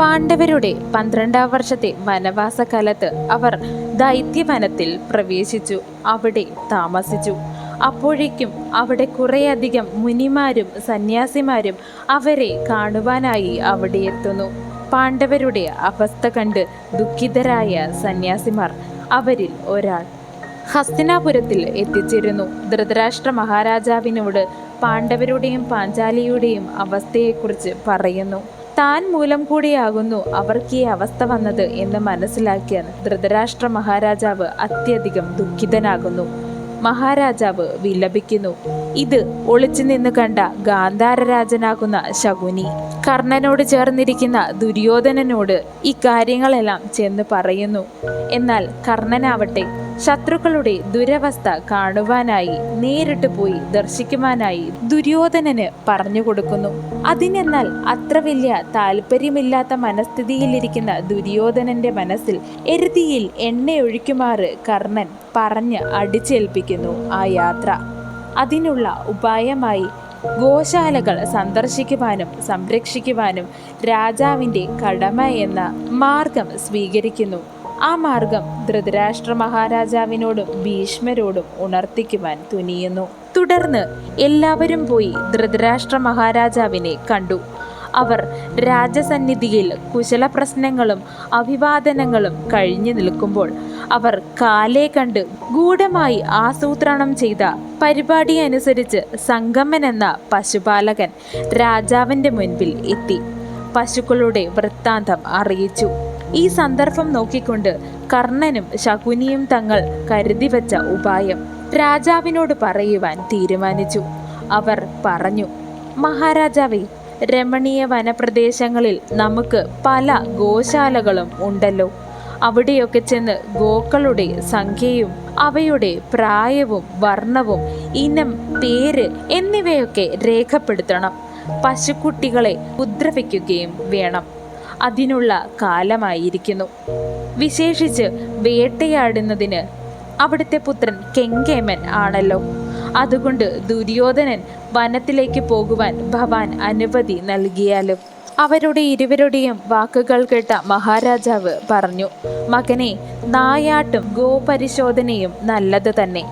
പാണ്ഡവരുടെ പന്ത്രണ്ടാം വർഷത്തെ വനവാസകാലത്ത് അവർ ദൈത്യവനത്തിൽ പ്രവേശിച്ചു. അവിടെ താമസിച്ചു. അപ്പോഴേക്കും അവിടെ കുറേയധികം മുനിമാരും സന്യാസിമാരും അവരെ കാണുവാനായി അവിടെ എത്തുന്നു. പാണ്ഡവരുടെ അവസ്ഥ കണ്ട് ദുഃഖിതരായ സന്യാസിമാർ അവരിൽ ഒരാൾ ഹസ്തിനാപുരത്തിൽ എത്തിച്ചേരുന്നു. ധൃതരാഷ്ട്ര മഹാരാജാവിനോട് പാണ്ഡവരുടെയും പാഞ്ചാലിയുടെയും അവസ്ഥയെക്കുറിച്ച് പറയുന്നു. താൻ മൂലം കൂടിയാകുന്നു അവർക്ക് ഈ അവസ്ഥ വന്നത് എന്ന് മനസ്സിലാക്കിയ ധൃതരാഷ്ട്ര മഹാരാജാവ് അത്യധികം ദുഃഖിതനാകുന്നു. മഹാരാജാവ് വിലപിക്കുന്നു. ഇത് ഒളിച്ചു നിന്ന് കണ്ട ഗാന്ധാരരാജനാകുന്ന ശകുനി കർണനോട് ചേർന്നിരിക്കുന്ന ദുര്യോധനനോട് ഇക്കാര്യങ്ങളെല്ലാം കാര്യങ്ങളെല്ലാം ചെന്ന് പറയുന്നു. എന്നാൽ കർണനാവട്ടെ ശത്രുക്കളുടെ ദുരവസ്ഥ കാണുവാനായി നേരിട്ട് പോയി ദർശിക്കുവാനായി ദുര്യോധനന് പറഞ്ഞു കൊടുക്കുന്നു. അതിനെന്നാൽ അത്ര വലിയ താല്പര്യമില്ലാത്ത മനസ്ഥിതിയിലിരിക്കുന്ന ദുര്യോധനന്റെ മനസ്സിൽ എരുതിയിൽ എണ്ണയൊഴിക്കുമാറ് കർണൻ പറഞ്ഞ് അടിച്ചേൽപ്പിക്കുന്നു ആ യാത്ര. അതിനുള്ള ഉപായമായി ഗോശാലകൾ സന്ദർശിക്കുവാനും സംരക്ഷിക്കുവാനും രാജാവിന്റെ കടമ എന്ന മാർഗം സ്വീകരിക്കുന്നു. ആ മാർഗം ധൃതരാഷ്ട്ര മഹാരാജാവിനോടും ഭീഷ്മരോടും ഉണർത്തിക്കുവാൻ തുനിയുന്നു. തുടർന്ന് എല്ലാവരും പോയി ധൃതരാഷ്ട്ര മഹാരാജാവിനെ കണ്ടു. അവർ രാജസന്നിധിയിൽ കുശല പ്രശ്നങ്ങളും അഭിവാദനങ്ങളും കഴിഞ്ഞു നിൽക്കുമ്പോൾ അവർ കാലേ കണ്ട് ഗൂഢമായി ആസൂത്രണം ചെയ്ത പരിപാടി അനുസരിച്ച് സംഗമൻ എന്ന പശുപാലകൻ രാജാവിന്റെ മുൻപിൽ എത്തി. പശുക്കളുടെ വൃത്താന്തം അറിയിച്ചു. ഈ സന്ദർഭം നോക്കിക്കൊണ്ട് കർണനും ശകുനിയും തങ്ങൾ കരുതി വച്ച ഉപായം രാജാവിനോട് പറയുവാൻ തീരുമാനിച്ചു. അവർ പറഞ്ഞു മഹാരാജാവേ രമണീയ വനപ്രദേശങ്ങളിൽ നമുക്ക് പല ഗോശാലകളും ഉണ്ടല്ലോ. അവിടെയൊക്കെ ചെന്ന് ഗോക്കളുടെ സംഖ്യയും അവയുടെ പ്രായവും വർണവും ഇനം പേര് എന്നിവയൊക്കെ രേഖപ്പെടുത്തണം. പശുക്കുട്ടികളെ ഉപദ്രവിക്കുകയും വേണം. അതിനുള്ള കാലമായിരിക്കുന്നു. വിശേഷിച്ച് വേട്ടയാടുന്നതിന് അവിടുത്തെ പുത്രൻ കെങ്കേമൻ ആണല്ലോ. അതുകൊണ്ട് ദുര്യോധനൻ വനത്തിലേക്ക് പോകുവാൻ ഭവാൻ അനുമതി നൽകിയാലും അവരുടെ ഇരുവരുടെയും വാക്കുകൾ കേട്ട മഹാരാജാവ് പറഞ്ഞു മകനെ നായാട്ടും ഗോപരിശോധനയും നല്ലത് തന്നെ.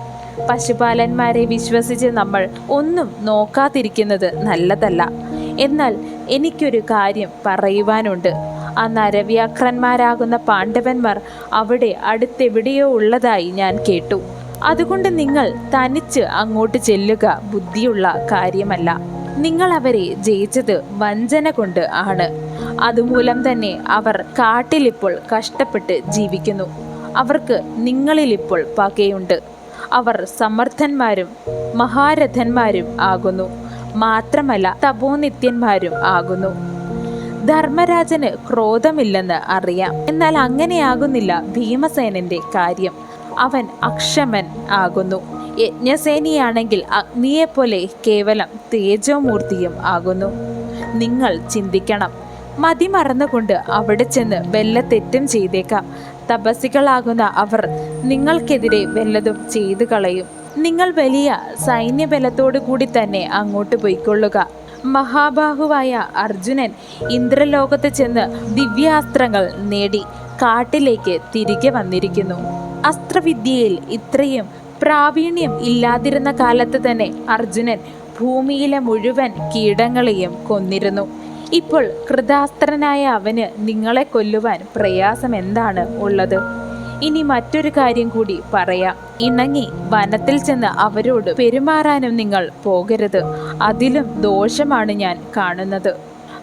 പശുപാലന്മാരെ വിശ്വസിച്ച് നമ്മൾ ഒന്നും നോക്കാതിരിക്കുന്നത് നല്ലതല്ല. എന്നാൽ എനിക്കൊരു കാര്യം പറയുവാനുണ്ട്. ആ നരവ്യാക്രന്മാരാകുന്ന പാണ്ഡവന്മാർ അവിടെ അടുത്തെവിടെയോ ഉള്ളതായി ഞാൻ കേട്ടു. അതുകൊണ്ട് നിങ്ങൾ തനിച്ച് അങ്ങോട്ട് ചെല്ലുക ബുദ്ധിയുള്ള കാര്യമല്ല. നിങ്ങൾ അവരെ ജയിച്ചത് വഞ്ചന കൊണ്ട് ആണ്. അതുമൂലം തന്നെ അവർ കാട്ടിലിപ്പോൾ കഷ്ടപ്പെട്ട് ജീവിക്കുന്നു. അവർക്ക് നിങ്ങളിലിപ്പോൾ പകയുണ്ട്. അവർ സമർത്ഥന്മാരും മഹാരഥന്മാരും ആകുന്നു. മാത്രമല്ല തപോനിത്യന്മാരും ആകുന്നു. ധർമ്മരാജന് ക്രോധമില്ലെന്ന് അറിയാം. എന്നാൽ അങ്ങനെയാകുന്നില്ല ഭീമസേനന്റെ കാര്യം. അവൻ അക്ഷമൻ ആകുന്നു. യജ്ഞസേനിയാണെങ്കിൽ അഗ്നിയെപ്പോലെ കേവലം തേജോമൂർത്തിയും ആകുന്നു. നിങ്ങൾ ചിന്തിക്കണം. മതിമറന്നുകൊണ്ട് അവിടെ ചെന്ന് വല്ല തെറ്റും ചെയ്തേക്കാം. തപസ്സികളാകുന്ന അവർ നിങ്ങൾക്കെതിരെ വല്ലതും ചെയ്തു കളയും നിങ്ങൾ വലിയ സൈന്യബലത്തോടു കൂടി തന്നെ അങ്ങോട്ട് പോയിക്കൊള്ളുക. മഹാബാഹുവായ അർജുനൻ ഇന്ദ്രലോകത്ത് ചെന്ന് ദിവ്യാസ്ത്രങ്ങൾ നേടി കാട്ടിലേക്ക് തിരികെ വന്നിരിക്കുന്നു. അസ്ത്രവിദ്യയിൽ ഇത്രയും പ്രാവീണ്യം ഇല്ലാതിരുന്ന കാലത്ത് തന്നെ അർജുനൻ ഭൂമിയിലെ മുഴുവൻ കീടങ്ങളെയും കൊന്നിരുന്നു. ഇപ്പോൾ കൃതാസ്ത്രനായ അവന് നിങ്ങളെ കൊല്ലുവാൻ പ്രയാസം എന്താണ് ഉള്ളത്? ഇനി മറ്റൊരു കാര്യം കൂടി പറയാം. ഇണങ്ങി വനത്തിൽ ചെന്ന് അവരോട് പെരുമാറാനും നിങ്ങൾ പോകരുത്. അതിലും ദോഷമാണ് ഞാൻ കാണുന്നത്.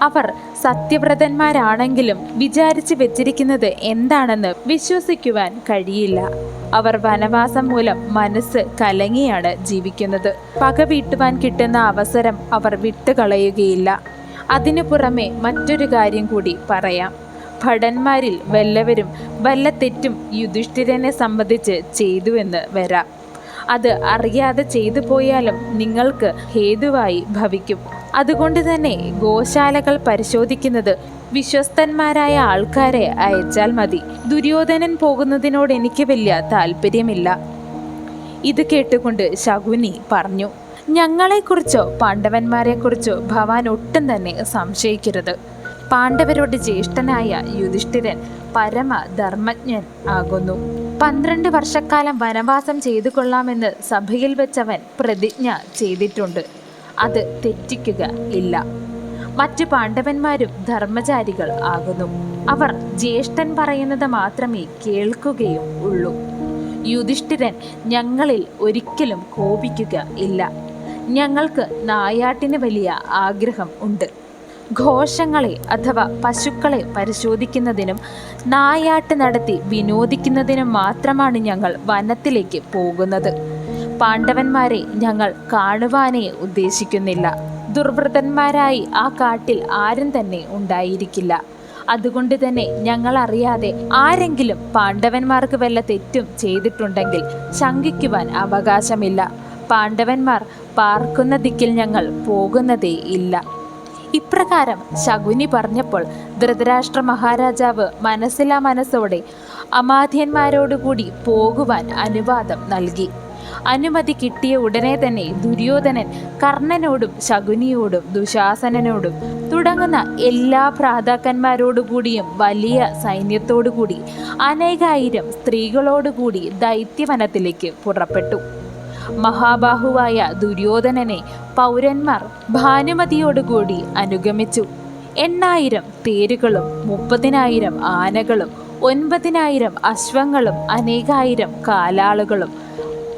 അവർ സത്യവ്രതന്മാരാണെങ്കിലും വിചാരിച്ചു വെച്ചിരിക്കുന്നത് എന്താണെന്ന് വിശ്വസിക്കുവാൻ കഴിയില്ല. അവർ വനവാസം മൂലം മനസ്സ് കലങ്ങിയാണ് ജീവിക്കുന്നത്. പക വീട്ടുവാൻ കിട്ടുന്ന അവസരം അവർ വിട്ടുകളയുകയില്ല. അതിനു പുറമെ മറ്റൊരു കാര്യം കൂടി പറയാം. ഭടന്മാരിൽ വല്ലവരും വല്ല തെറ്റും യുധിഷ്ഠിരനെ സംബന്ധിച്ച് ചെയ്തുവെന്ന് വരാം. അത് അറിയാതെ ചെയ്തു പോയാലും നിങ്ങൾക്ക് ഹേതുവായി ഭവിക്കും. അതുകൊണ്ട് തന്നെ ഗോശാലകൾ പരിശോധിക്കുന്നത് വിശ്വസ്തന്മാരായ ആൾക്കാരെ അയച്ചാൽ മതി. ദുര്യോധനൻ പോകുന്നതിനോട് എനിക്ക് വലിയ താല്പര്യമില്ല ഇത് കേട്ടുകൊണ്ട് ശകുനി പറഞ്ഞു ഞങ്ങളെക്കുറിച്ചോ പാണ്ഡവന്മാരെക്കുറിച്ചോ ഭവാൻ ഒട്ടും തന്നെ സംശയിക്കരുത്. പാണ്ഡവരുടെ ജ്യേഷ്ഠനായ യുധിഷ്ഠിരൻ പരമ ധർമ്മജ്ഞൻ ആകുന്നു. പന്ത്രണ്ട് വർഷക്കാലം വനവാസം ചെയ്തു കൊള്ളാമെന്ന് സഭയിൽ വെച്ചവൻ പ്രതിജ്ഞ ചെയ്തിട്ടുണ്ട്. അത് തെറ്റിക്കുക ഇല്ല. മറ്റു പാണ്ഡവന്മാരും ധർമ്മചാരികൾ ആകുന്നു. അവർ ജ്യേഷ്ഠൻ പറയുന്നത് മാത്രമേ കേൾക്കുകയും ഉള്ളൂ. യുധിഷ്ഠിരൻ ഞങ്ങളിൽ ഒരിക്കലും കോപിക്കുക ഇല്ല. ഞങ്ങൾക്ക് നായാട്ടിന് വലിയ ആഗ്രഹം ഉണ്ട്. ഘോഷങ്ങളെ അഥവാ പശുക്കളെ പരിശോധിക്കുന്നതിനും നായാട്ട് നടത്തി വിനോദിക്കുന്നതിനും മാത്രമാണ് ഞങ്ങൾ വനത്തിലേക്ക് പോകുന്നത്. പാണ്ഡവന്മാരെ ഞങ്ങൾ കാണുവാനേ ഉദ്ദേശിക്കുന്നില്ല. ദുർവൃതന്മാരായി ആ കാട്ടിൽ ആരും തന്നെ ഉണ്ടായിരിക്കില്ല. അതുകൊണ്ട് തന്നെ ഞങ്ങൾ അറിയാതെ ആരെങ്കിലും പാണ്ഡവന്മാർക്ക് വല്ല തെറ്റും ചെയ്തിട്ടുണ്ടെങ്കിൽ ശങ്കിക്കുവാൻ അവകാശമില്ല. പാണ്ഡവന്മാർ പാർക്കുന്ന ദിക്കിൽ ഞങ്ങൾ പോകുന്നതേ ഇല്ല. ഇപ്രകാരം ശകുനി പറഞ്ഞപ്പോൾ ധൃതരാഷ്ട്ര മഹാരാജാവ് മനസ്സിലാ മനസ്സോടെ അമാധ്യന്മാരോടുകൂടി പോകുവാൻ അനുവാദം നൽകി. അനുമതി കിട്ടിയ ഉടനെ തന്നെ ദുര്യോധനൻ കർണനോടും ശകുനിയോടും ദുശാസനനോടും തുടങ്ങുന്ന എല്ലാ ഭ്രാതാക്കന്മാരോടുകൂടിയും വലിയ സൈന്യത്തോടുകൂടി അനേകായിരം സ്ത്രീകളോടുകൂടി ദൈത്യവനത്തിലേക്ക് പുറപ്പെട്ടു. മഹാബാഹുവായ ദുര്യോധനനെ പൗരന്മാർ ഭാനുമതിയോടുകൂടി അനുഗമിച്ചു. എണ്ണായിരം തേരുകളും മുപ്പതിനായിരം ആനകളും ഒൻപതിനായിരം അശ്വങ്ങളും അനേകായിരം കാലാളുകളും.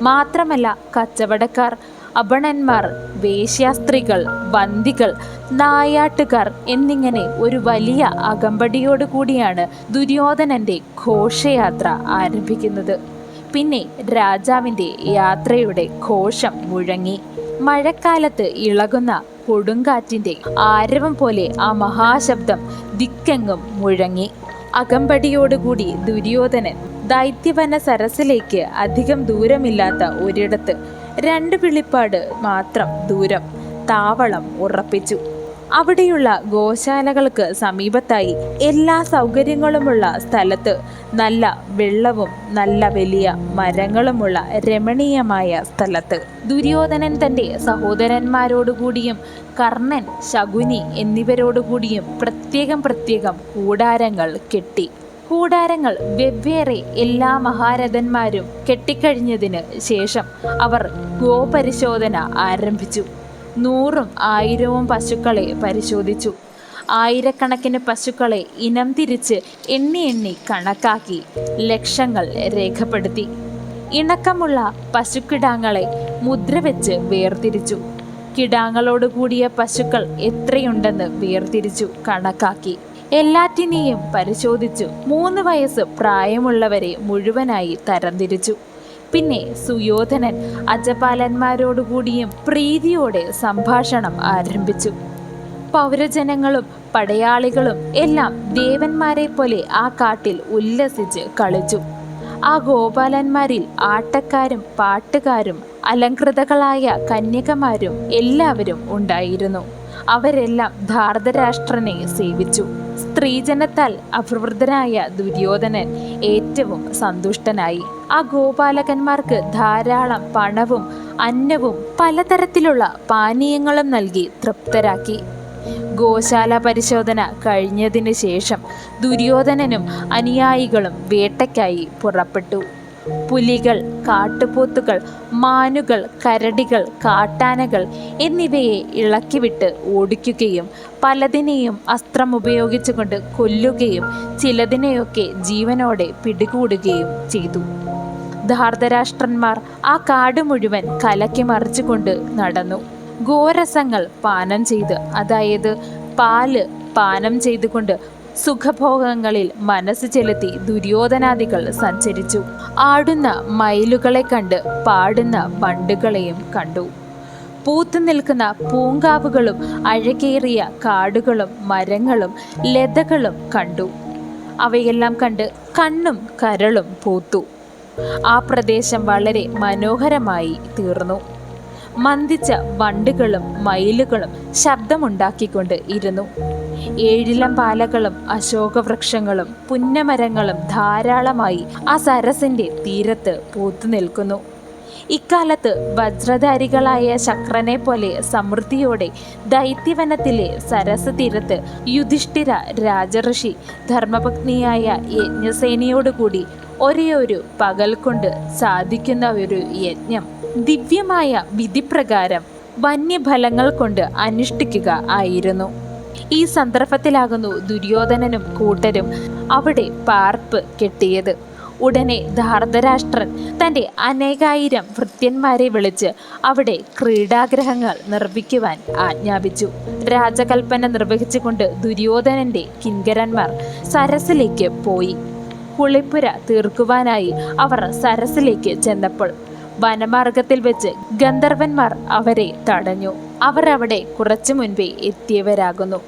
മാത്രമല്ല കച്ചവടക്കാർ അപണന്മാർ വേശ്യാസ്ത്രീകൾ വന്തികൾ നായാട്ടുകാർ എന്നിങ്ങനെ ഒരു വലിയ അകമ്പടിയോടുകൂടിയാണ് ദുര്യോധനന്റെ ഘോഷയാത്ര ആരംഭിക്കുന്നത്. പിന്നെ രാജാവിന്റെ യാത്രയുടെ ഘോഷം മുഴങ്ങി. മഴക്കാലത്ത് ഇളകുന്ന കൊടുങ്കാറ്റിന്റെ ആരവം പോലെ ആ മഹാശബ്ദം ദിക്കെങ്ങും മുഴങ്ങി. അകമ്പടിയോടുകൂടി ദുര്യോധനൻ ദൈത്യവന സരസിലേക്ക് അധികം ദൂരമില്ലാത്ത ഒരിടത്ത് രണ്ട് പിളിപ്പാട് മാത്രം ദൂരം താവളം ഉറപ്പിച്ചു. അവിടെയുള്ള ഗോശാലകൾക്ക് സമീപത്തായി എല്ലാ സൗകര്യങ്ങളുമുള്ള സ്ഥലത്ത് നല്ല വെള്ളവും നല്ല വലിയ മരങ്ങളുമുള്ള രമണീയമായ സ്ഥലത്ത്. ദുര്യോധനൻ തന്റെ സഹോദരന്മാരോടുകൂടിയും കർണൻ ശകുനി എന്നിവരോടുകൂടിയും പ്രത്യേകം പ്രത്യേകം കൂടാരങ്ങൾ കെട്ടി. കൂടാരങ്ങൾ വെവ്വേറെ എല്ലാ മഹാരഥന്മാരും കെട്ടിക്കഴിഞ്ഞതിന് ശേഷം അവർ ഗോപരിശോധന ആരംഭിച്ചു. നൂറും ആയിരവും പശുക്കളെ പരിശോധിച്ചു. ആയിരക്കണക്കിന് പശുക്കളെ ഇനം തിരിച്ച് എണ്ണി എണ്ണി കണക്കാക്കി ലക്ഷങ്ങൾ രേഖപ്പെടുത്തി. ഇണക്കമുള്ള പശുക്കിടാങ്ങളെ മുദ്ര വെച്ച് വേർതിരിച്ചു. കിടാങ്ങളോട് കൂടിയ പശുക്കൾ എത്രയുണ്ടെന്ന് വേർതിരിച്ചു കണക്കാക്കി. എല്ലാറ്റിനെയും പരിശോധിച്ചു. മൂന്ന് വയസ്സ് പ്രായമുള്ളവരെ മുഴുവനായി തരംതിരിച്ചു. പിന്നെ സുയോധനൻ അജപാലന്മാരോടുകൂടിയും പ്രീതിയോടെ സംഭാഷണം ആരംഭിച്ചു. പൗരജനങ്ങളും പടയാളികളും എല്ലാം ദേവന്മാരെ പോലെ ആ കാട്ടിൽ ഉല്ലസിച്ച് കളിച്ചു. ആ ഗോപാലന്മാരിൽ ആട്ടക്കാരും പാട്ടുകാരും അലങ്കൃതകളായ കന്യകമാരും എല്ലാവരും ഉണ്ടായിരുന്നു. അവരെല്ലാം ധാർതരാഷ്ട്രനെ സേവിച്ചു. സ്ത്രീജനത്താൽ അഭിവൃദ്ധനായ ദുര്യോധനൻ ഏറ്റവും സന്തുഷ്ടനായി. ആ ഗോപാലകന്മാർക്ക് ധാരാളം പണവും അന്നവും പലതരത്തിലുള്ള പാനീയങ്ങളും നൽകി തൃപ്തരാക്കി. ഗോശാല പരിശോധന കഴിഞ്ഞതിന് ശേഷം ദുര്യോധനനും അനുയായികളും വേട്ടയ്ക്കായി പുറപ്പെട്ടു. പുലികൾ കാട്ടുപോത്തുകൾ മാനുകൾ കരടികൾ കാട്ടാനകൾ എന്നിവയെ ഇളക്കിവിട്ട് ഓടിക്കുകയും പലതിനെയും അസ്ത്രം ഉപയോഗിച്ചുകൊണ്ട് കൊല്ലുകയും ചിലതിനെയൊക്കെ ജീവനോടെ പിടികൂടുകയും ചെയ്തു. ധാർതരാഷ്ട്രന്മാർ ആ കാട് മുഴുവൻ കലക്കി മറിച്ചുകൊണ്ട് നടന്നു. ഗോരസങ്ങൾ പാനം ചെയ്ത് അതായത് പാൽ പാനം ചെയ്തുകൊണ്ട് സുഖഭോഗങ്ങളിൽ മനസ്സ് ചെലുത്തി ദുര്യോധനാദികൾ സഞ്ചരിച്ചു. ആടുന്ന മയിലുകളെ കണ്ട് പാടുന്ന പണ്ടുകളെയും കണ്ടു. പൂത്തു നിൽക്കുന്ന പൂങ്കാവുകളും അഴകേറിയ കാടുകളും മരങ്ങളും ലതകളും കണ്ടു. അവയെല്ലാം കണ്ട് കണ്ണും കരളും പൂത്തു. ആ പ്രദേശം വളരെ മനോഹരമായി തീർന്നു. മന്ദിച്ച വണ്ടുകളും മയിലുകളും ശബ്ദമുണ്ടാക്കിക്കൊണ്ട് ഇരുന്നു. ഏഴിലം പാലകളും അശോകവൃക്ഷങ്ങളും പുന്നമരങ്ങളും ധാരാളമായി ആ സരസിന്റെ തീരത്ത് പൂത്തു നിൽക്കുന്നു. ഇക്കാലത്ത് വജ്രധാരികളായ ശക്രനെ പോലെ സമൃദ്ധിയോടെ ദൈത്യവനത്തിലെ സരസ് തീരത്ത് യുധിഷ്ഠിര രാജഋഷി ധർമ്മപത്നിയായ യജ്ഞസേനയോടുകൂടി ഒരേ ഒരു പകൽ കൊണ്ട് സാധിക്കുന്ന ഒരു യജ്ഞം. ദിവ്യമായ വിധിപ്രകാരം വന്യഫലങ്ങൾ കൊണ്ട് അനുഷ്ഠിക്കുക ആയിരുന്നു. ഈ സന്ദർഭത്തിലാകുന്നു ദുര്യോധനനും കൂട്ടരും അവിടെ പാർപ്പ് കെട്ടിയത്. ഉടനെ ധാർതരാഷ്ട്രൻ തന്റെ അനേകായിരം വൃത്യന്മാരെ വിളിച്ച് അവിടെ ക്രീഡാഗ്രഹങ്ങൾ നിർമ്മിക്കുവാൻ ആജ്ഞാപിച്ചു. രാജകൽപ്പന നിർവഹിച്ചുകൊണ്ട് ദുര്യോധനന്റെ കിങ്കരന്മാർ സരസിലേക്ക് പോയി. കുളിപ്പുര തീർക്കുവാനായി അവർ സരസിലേക്ക് ചെന്നപ്പോൾ വനമാർഗത്തിൽ വെച്ച് ഗന്ധർവന്മാർ അവരെ തടഞ്ഞു. അവർ അവിടെ കുറച്ചു മുൻപേ എത്തിയവരാകുന്നു.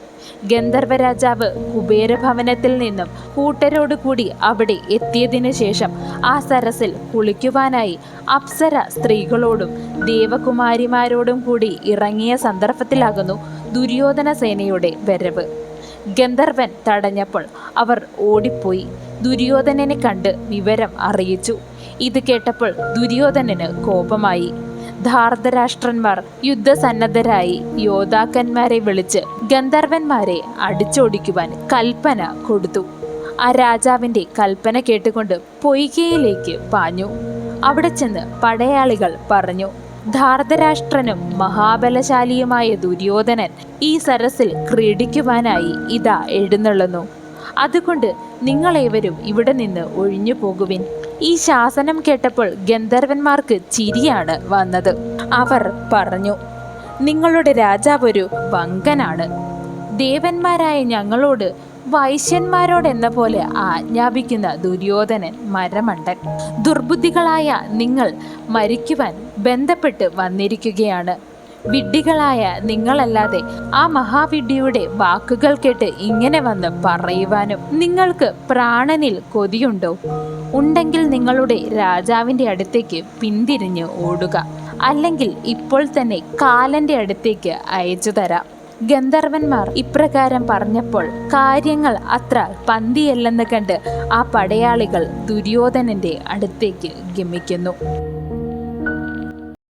ഗന്ധർവ രാജാവ് കുബേരഭവനത്തിൽ നിന്നും കൂട്ടരോട് കൂടി അവിടെ എത്തിയതിനു ശേഷം ആ സരസിൽ കുളിക്കുവാനായി അപ്സര സ്ത്രീകളോടും ദേവകുമാരിമാരോടും കൂടി ഇറങ്ങിയ സന്ദർഭത്തിലാകുന്നു ദുര്യോധന സേനയുടെ വരവ്. ഗന്ധർവൻ തടഞ്ഞപ്പോൾ അവർ ഓടിപ്പോയി. ദുര്യോധനനെ കണ്ട് വിവരം അറിയിച്ചു. ഇത് കേട്ടപ്പോൾ ദുര്യോധനന് കോപമായി. ധാർതരാഷ്ട്രന്മാർ യുദ്ധസന്നദ്ധരായി യോദ്ധാക്കന്മാരെ വിളിച്ച് ഗന്ധർവന്മാരെ അടിച്ചോടിക്കുവാൻ കൽപ്പന കൊടുത്തു. ആ രാജാവിന്റെ കൽപ്പന കേട്ടുകൊണ്ട് പൊയ്കയിലേക്ക് പാഞ്ഞു. അവിടെ ചെന്ന് പടയാളികൾ പറഞ്ഞു ധാർദ്ധരാഷ്ട്രനും മഹാബലശാലിയുമായ ദുര്യോധനൻ ഈ സരസിൽ ക്രീഡിക്കുവാനായി ഇതാ എഴുന്നള്ളുന്നു. അതുകൊണ്ട് നിങ്ങളേവരും ഇവിടെ നിന്ന് ഒഴിഞ്ഞു പോകുവിൻ. ഈ ശാസനം കേട്ടപ്പോൾ ഗന്ധർവന്മാർക്ക് ചിരിയാണ് വന്നത്. അവർ പറഞ്ഞു നിങ്ങളുടെ രാജാവ് ഒരു വങ്കനാണ്. ദേവന്മാരായ ഞങ്ങളോട് വൈശ്യന്മാരോടെന്ന പോലെ ആജ്ഞാപിക്കുന്ന ദുര്യോധനൻ മരമണ്ടൻ. ദുർബുദ്ധികളായ നിങ്ങൾ മരിക്കുവാൻ ബന്ധപ്പെട്ട് വന്നിരിക്കുകയാണ്. വിഡ്ഢികളായ നിങ്ങളല്ലാതെ ആ മഹാവിഡ്ഢിയുടെ വാക്കുകൾ കേട്ട് ഇങ്ങനെ വന്ന് പറയുവാനും നിങ്ങൾക്ക് പ്രാണനിൽ കൊതിയുണ്ടോ? ഉണ്ടെങ്കിൽ നിങ്ങളുടെ രാജാവിന്റെ അടുത്തേക്ക് പിന്തിരിഞ്ഞ് ഓടുക. അല്ലെങ്കിൽ ഇപ്പോൾ തന്നെ കാലന്റെ അടുത്തേക്ക് അയച്ചു തരാം. ഗന്ധർവന്മാർ ഇപ്രകാരം പറഞ്ഞപ്പോൾ കാര്യങ്ങൾ അത്ര പന്തിയല്ലെന്ന് കണ്ട് ആ പടയാളികൾ ദുര്യോധനന്റെ അടുത്തേക്ക് ഗമിക്കുന്നു.